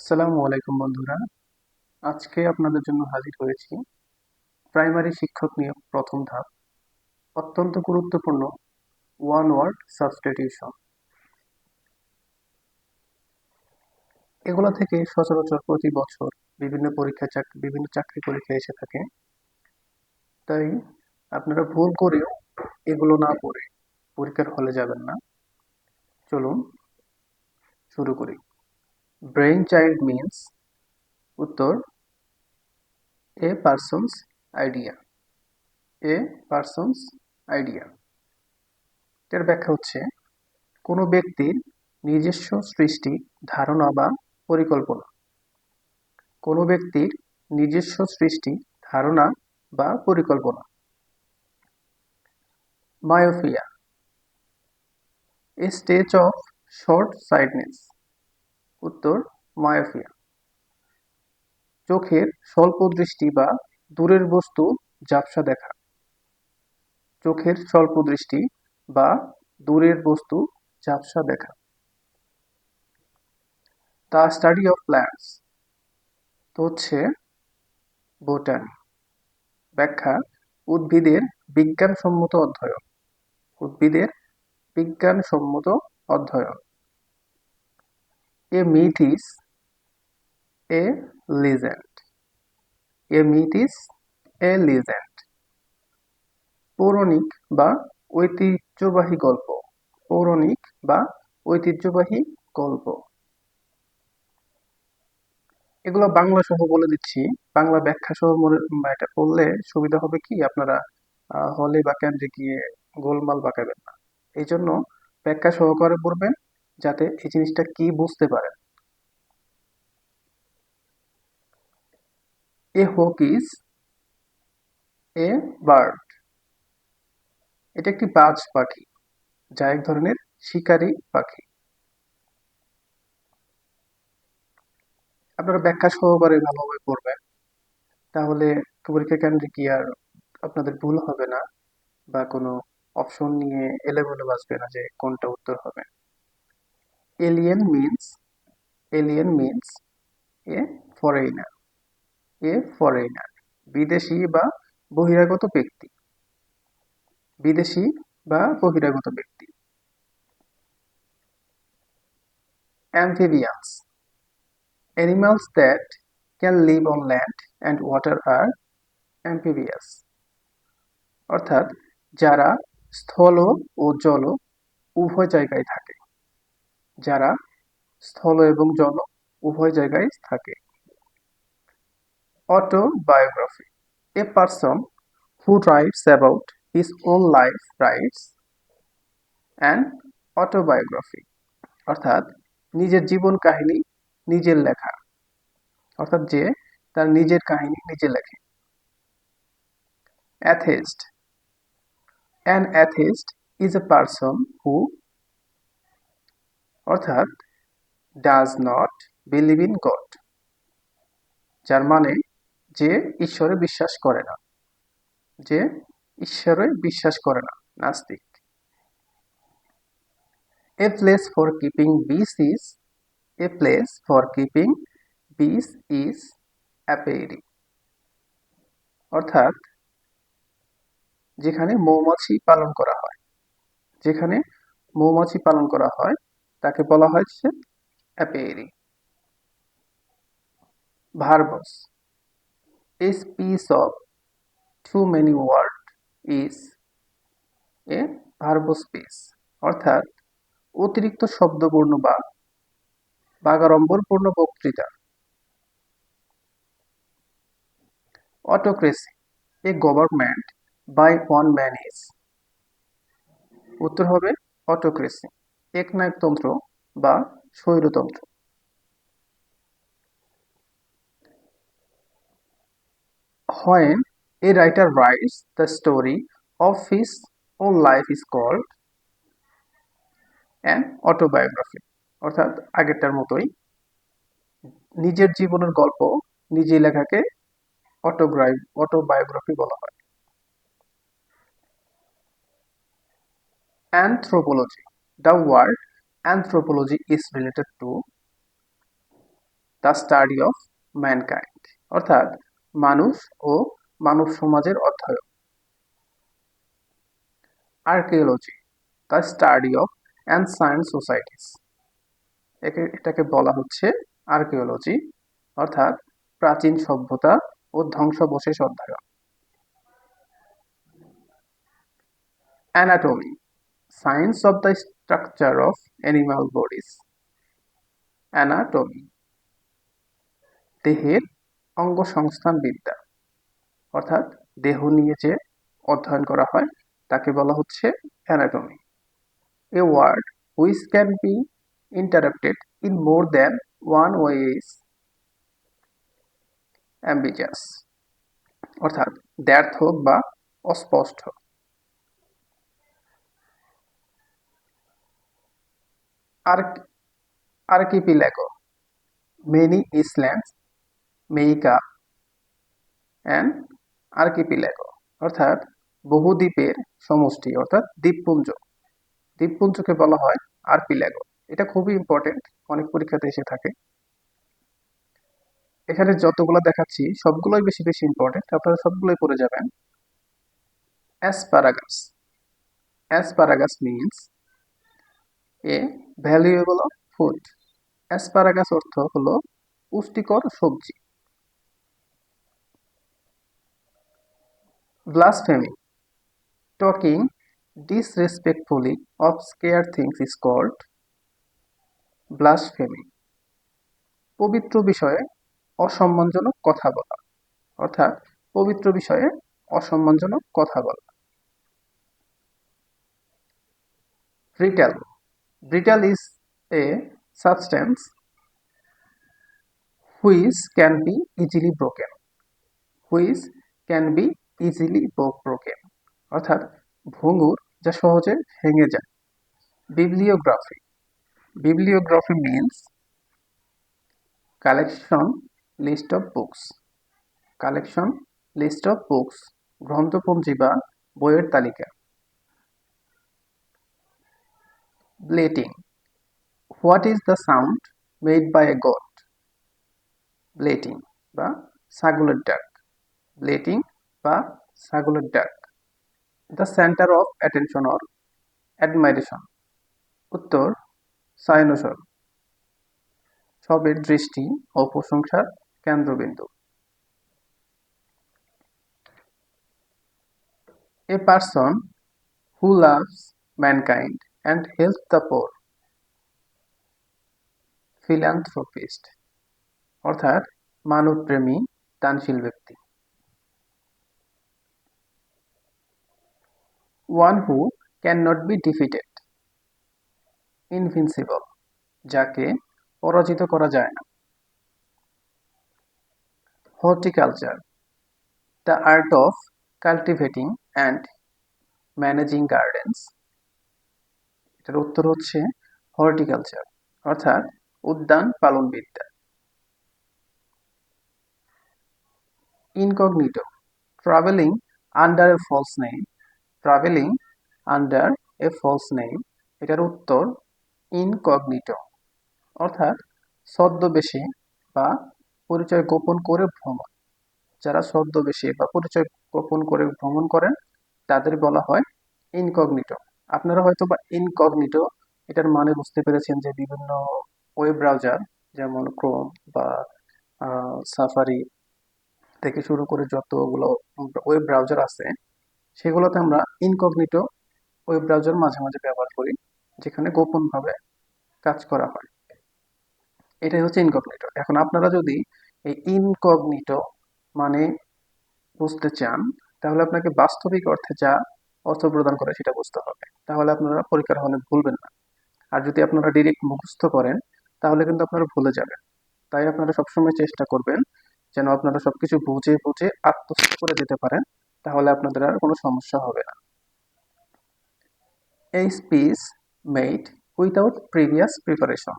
আসসালামু আলাইকুম বন্ধুরা। আজকে আপনাদের জন্য হাজির হয়েছি প্রাইমারি শিক্ষক নিয়োগ প্রথম ধাপ, অত্যন্ত গুরুত্বপূর্ণ ওয়ান ওয়ার্ড সাবস্টিটিউশন। এগুলো থেকে সচরাচর প্রতি বছর বিভিন্ন পরীক্ষা চাকরি বিভিন্ন চাকরি পরীক্ষা এসে থাকে। তাই আপনারা ভুল করেও এগুলো না পড়ে পরীক্ষার হলে যাবেন না। চলুন শুরু করি। ব্রেইন চাইল্ড মিন্স উত্তর a person's idea a person's idea এর ব্যাখ্যা হচ্ছে, কোনো ব্যক্তির নিজস্ব সৃষ্টি, ধারণা বা পরিকল্পনা। কোনো ব্যক্তির নিজস্ব সৃষ্টি, ধারণা বা পরিকল্পনা। Myopia a stage of short sightedness উত্তর, মায়োফিয়া। চোখের স্বল্প দৃষ্টি বা দূরের বস্তু ঝাপসা দেখা। চোখের স্বল্প দৃষ্টি বা দূরের বস্তু ঝাপসা দেখা। The study of plants. তো হচ্ছে বোটানি। ব্যাখ্যা, উদ্ভিদের বিজ্ঞানসম্মত অধ্যয়ন। উদ্ভিদের বিজ্ঞানসম্মত অধ্যয়ন। A myth is a legend a myth is a legend পৌরাণিক বা ঐতিহ্যবাহী গল্প। পৌরাণিক বা ঐতিহ্যবাহী গল্প। এগুলো বাংলা সহ বলে দিচ্ছি। বাংলা ব্যাখ্যা সহ এটা পড়লে সুবিধা হবে কি? আপনারা হলে বা কেন্দ্রে গিয়ে গোলমাল বাঁকাবেন না। এই জন্য ব্যাখ্যা সহকারে পড়বেন। যাতে এই জিনিসটা কি বুঝতে পারেন এ হোক ইজ এ বার্ড। এটা একটি বাজ পাখি, যা এক ধরনের শিকারী পাখি। আপনারা ব্যাখ্যা সহকারে ভালোভাবে পড়বেন। তাহলে পরীক্ষা কেন্দ্রে কি আর আপনাদের ভুল হবে না, বা কোনো অপশন নিয়ে এলেবেলে বাঁচবে না যে কোনটা উত্তর হবে। Alien means alien means a foreigner a foreigner বিদেশি বা বহিরাগত ব্যক্তি, বিদেশি বা বহিরাগত ব্যক্তি। Amphibians, animals that can live on land and water are amphibious, অর্থাৎ যারা স্থল ও জল উভয় জায়গায় থাকে। যারা স্থল এবং জল উভয় জায়গায় থাকে। Autobiography. A person who writes about his own life writes an autobiography, অর্থাৎ নিজের জীবন কাহিনী নিজের লেখা, অর্থাৎ যে তার নিজের কাহিনী নিজে লেখে। Atheist an atheist is a person who অর্থাৎ does not believe in God যার মানে যে ঈশ্বরে বিশ্বাস করে না, যে ঈশ্বরে বিশ্বাস করে না, নাস্তিক। A place for keeping bees is a place for keeping bees is apiary অর্থাৎ যেখানে মৌমাছি পালন করা হয়, যেখানে মৌমাছি পালন করা হয় তাকে বলা হয়েছে apiary. Verbose a piece of too many word is, a verbose piece অর্থাৎ অতিরিক্ত শব্দপূর্ণ বা বাগাড়ম্বরপূর্ণ বক্তৃতা। Autocracy a government by one man is উত্তর হবে অটোক্রেসি একনায়কতন্ত্র বা স্বৈরতন্ত্র। হয় a writer writes the story of his own life is called an autobiography অর্থাৎ আগেরটার মতোই নিজের জীবনের গল্প নিজে লেখাকে অটোগ্রাই অটোবায়োগ্রাফি বলা হয়। Anthropology the word anthropology is related to the study of mankind অর্থাৎ মানুষ ও মানব সমাজের অধ্যয়ন। Archaeology the study of ancient societies একে, এটাকে বলা হচ্ছে আর্কিওলজি অর্থাৎ প্রাচীন সভ্যতা ও ধ্বংসাবশেষ অধ্যয়ন। Anatomy science of the structure of animal bodies anatomy দেহের অঙ্গ সংস্থান বিদ্যা অর্থাৎ দেহ নিয়ে যে অধ্যয়ন করা হয়, তাকে বলা হচ্ছে anatomy a word which can be interrupted in more than one way is ambiguous অর্থাৎ দ্ব্যর্থক বা অস্পষ্ট। Archipelago many islands make মেইকা অ্যান্ড আর্কিপিল্যাগো অর্থাৎ বহু দ্বীপের সমষ্টি, অর্থাৎ দ্বীপপুঞ্জ। দ্বীপপুঞ্জকে বলা হয় আর্পিল্যাগো এটা খুবই ইম্পর্টেন্ট অনেক পরীক্ষাতে এসে থাকে। এখানে যতগুলো দেখাচ্ছি, সবগুলোই বেশি বেশি ইম্পর্টেন্ট আপনারা সবগুলোই পড়ে যাবেন। Asparagus asparagus means a valuable of food asparagus অর্থ হলো পুষ্টিকর সবজি। Blasphemy. Talking disrespectfully of scared things is called blasphemy. পবিত্র বিষয়ে অসম্মানজনক কথা বলা। অর্থাৎ পবিত্র বিষয়ে অসম্মানজনক কথা বলা। Brittle brittle is a substance which can be easily broken which can be easily broken অর্থাৎ ভঙ্গুর যা সহজে ভেঙে যায়। Bibliography bibliography means collection list of books collection list of books গ্রন্থপঞ্জি বা বইয়ের তালিকা। Bleating what is the sound made by a goat bleating বা ছাগলের ডাক। ব্লেটিং বা ছাগলের ডাক। The centre of attention or admiration উত্তর সাইনোসর সবের দৃষ্টি ও প্রশংসার কেন্দ্রবিন্দু। A person who loves mankind and help the poor philanthropist অর্থাৎ মানবপ্রেমী, দানশীল ব্যক্তি। One who can not be defeated invincible যাকে পরাজিত করা যায় না। Horticulture the art of cultivating and managing gardens এটার উত্তর হচ্ছে হর্টিকালচার, অর্থাৎ উদ্যান পালনবিদ্যা। Incognito travelling under a false name travelling under a false name এটার উত্তর ইনকগনিটো অর্থাৎ ছদ্মবেশে বা পরিচয় গোপন করে ভ্রমণ। যারা ছদ্মবেশে বা পরিচয় গোপন করে ভ্রমণ করেন, তাদের বলা হয় ইনকগনিটো আপনারা হয়তো বা ইনকগনিটো এটার মানে বুঝতে পেরেছেন যে বিভিন্ন ওয়েব ব্রাউজার যেমন ক্রোম বা সাফারি থেকে শুরু করে যতগুলো ওয়েব ব্রাউজার আছে, সেগুলোতে আমরা ইনকগনিটো ওয়েব ব্রাউজার মাঝে মাঝে ব্যবহার করি, যেখানে গোপনভাবে কাজ করা হয়। এটাই হচ্ছে ইনকগনিটো এখন আপনারা যদি এই ইনকগনিটো মানে বুঝতে চান, তাহলে আপনাকে বাস্তবিক অর্থে যা অর্থ প্রদান করে, সেটা বুঝতে হবে। তাহলে আপনারা পরীক্ষার হলে ভুলবেন না। আর যদি আপনারা ডিরেক্ট মুখস্থ করেন, তাহলে কিন্তু আপনারা ভুলে যাবেন। তাই আপনারা সবসময় চেষ্টা করবেন যেন আপনারা সবকিছু বুঝে বুঝে আত্মস্থ করে দিতে পারেন, তাহলে আপনাদের আর কোনো সমস্যা হবে না। এই speech made without previous preparation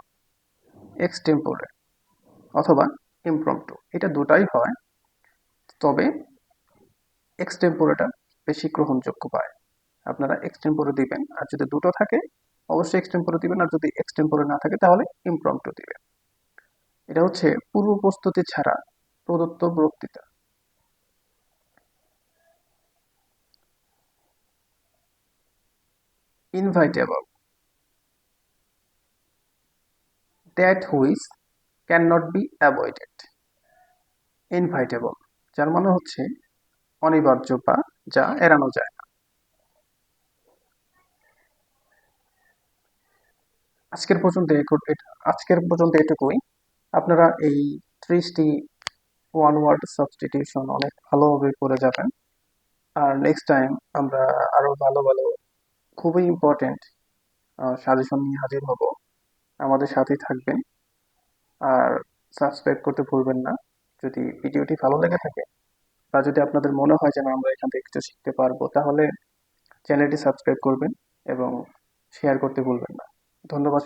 extempore অথবা ইমপ্রম্পটু এটা দুটাই হয়। তবে এক্সটেম্পোরেটা বেশি গ্রহণযোগ্য পায়। আপনারা এক্সটেম্পোরে দিবেন। আর যদি দুটো থাকে, অবশ্যই এক্সটেম্পোরে দিবেন। আর যদি এক্সটেম্পোরে না থাকে, তাহলে ইমপ্রম্পটু দিবেন। এটা হচ্ছে পূর্ব প্রস্তুতি ছাড়া প্রদত্ত বক্তৃতা। Inevitable that which can not be avoided inevitable যার মানে হচ্ছে অনিবার্য বা যা এড়ানো যায় না। আজকের পর্যন্ত আজকের পর্যন্ত এটুকুই। আপনারা এই ত্রিশটি ওয়ান ওয়ার্ড সাবস্টিটিউশন অনেক ভালোভাবে করে যাবেন। আর নেক্সট টাইম আমরা আরও ভালো ভালো, খুবই ইম্পর্টেন্ট সাজেশন নিয়ে হাজির হব। আমাদের সাথেই থাকবেন। আর সাবস্ক্রাইব করতে ভুলবেন না। যদি ভিডিওটি ভালো লেগে থাকে বা যদি আপনাদের মনে হয় যে না আমরা এখান থেকে কিছু শিখতে পারব, তাহলে চ্যানেলটি সাবস্ক্রাইব করবেন এবং শেয়ার করতে ভুলবেন না। ধন্যবাদ।